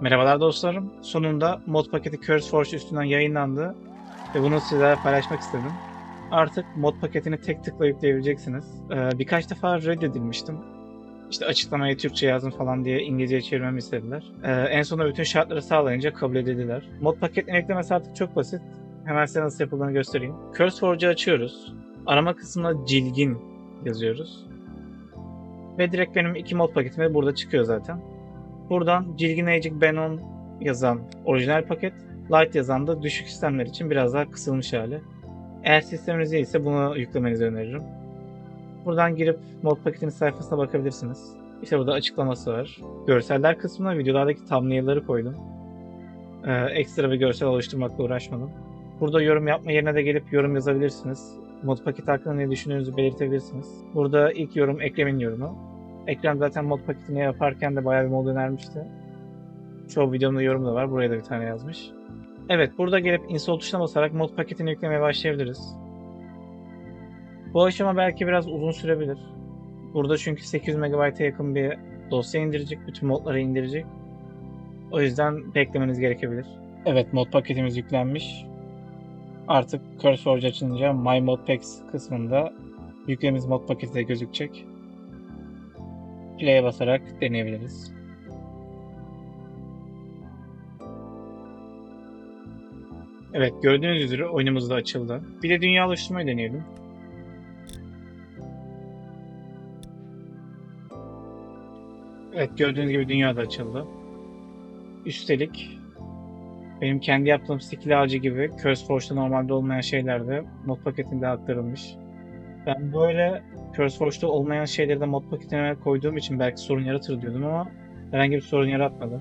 Merhabalar dostlarım. Sonunda mod paketi CurseForge üstünden yayınlandı ve bunu sizlerle paylaşmak istedim. Artık mod paketini tek tıkla yükleyebileceksiniz. Ee, birkaç defa reddedilmiştim. İşte açıklamayı Türkçe yazın falan diye İngilizce çevirmemi istediler. Ee, en sonunda bütün şartları sağlayınca kabul edildiler. Mod paketini yüklemesi artık çok basit. Hemen size nasıl yapıldığını göstereyim. CurseForge'u açıyoruz. Arama kısmına Cilgin yazıyoruz. Ve direkt benim iki mod paketim burada çıkıyor zaten. Buradan Cilgin Aging Benon yazan orijinal paket, Light yazan da düşük sistemler için biraz daha kısılmış hali. Eğer sisteminiz iyiyse bunu yüklemenizi öneririm. Buradan girip mod paketinin sayfasına bakabilirsiniz. İşte burada açıklaması var. Görseller kısmına videolardaki thumbnail'ları koydum. Ee, ekstra bir görsel oluşturmakla uğraşmadım. Burada yorum yapma yerine de gelip yorum yazabilirsiniz. Mod paket hakkında ne düşündüğünüzü belirtebilirsiniz. Burada ilk yorum Ekrem'in yorumu. Ekrem zaten mod paketini yaparken de bayağı bir mod önermişti. Çoğu videomda yorum da var. Buraya da bir tane yazmış. Evet burada gelip install tuşuna basarak mod paketini yüklemeye başlayabiliriz. Bu aşama belki biraz uzun sürebilir. Burada çünkü 800 MB'a yakın bir dosya indirecek. Bütün modları indirecek. O yüzden beklemeniz gerekebilir. Evet mod paketimiz yüklenmiş. Artık CurseForge açılınca My Mod Packs kısmında yüklediğimiz mod paketi de gözükecek. Play'e basarak deneyebiliriz. Evet gördüğünüz üzere oyunumuz da açıldı. Bir de dünya oluşturmayı deneyelim. Evet gördüğünüz gibi dünya da açıldı. Üstelik benim kendi yaptığım skill ağacı gibi CurseForge'da normalde olmayan şeyler de mod paketinde aktarılmış. Ben böyle CurseForge'da olmayan şeyleri de mod paketine koyduğum için belki sorun yaratır diyordum ama herhangi bir sorun yaratmadı.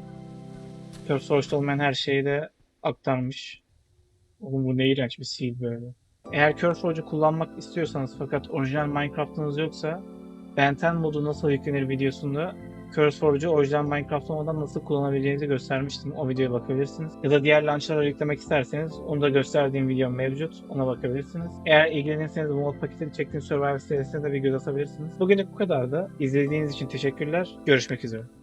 CurseForge'da olmayan her şeyi de aktarmış. Oğlum bu ne iğrenç bir sil böyle. Eğer CurseForge'u kullanmak istiyorsanız fakat orijinal Minecraft'ınız yoksa Ben 10 modu nasıl yüklenir videosunda CurseForge'u orijinal Minecraft olmadan nasıl kullanabileceğinizi göstermiştim. O videoya bakabilirsiniz. Ya da diğer launcher'ları yüklemek isterseniz onu da gösterdiğim video mevcut. Ona bakabilirsiniz. Eğer ilgilenirseniz bu mod paketini çektiğim Survivor serisine de bir göz atabilirsiniz. Bugünlük bu kadar da. İzlediğiniz için teşekkürler. Görüşmek üzere.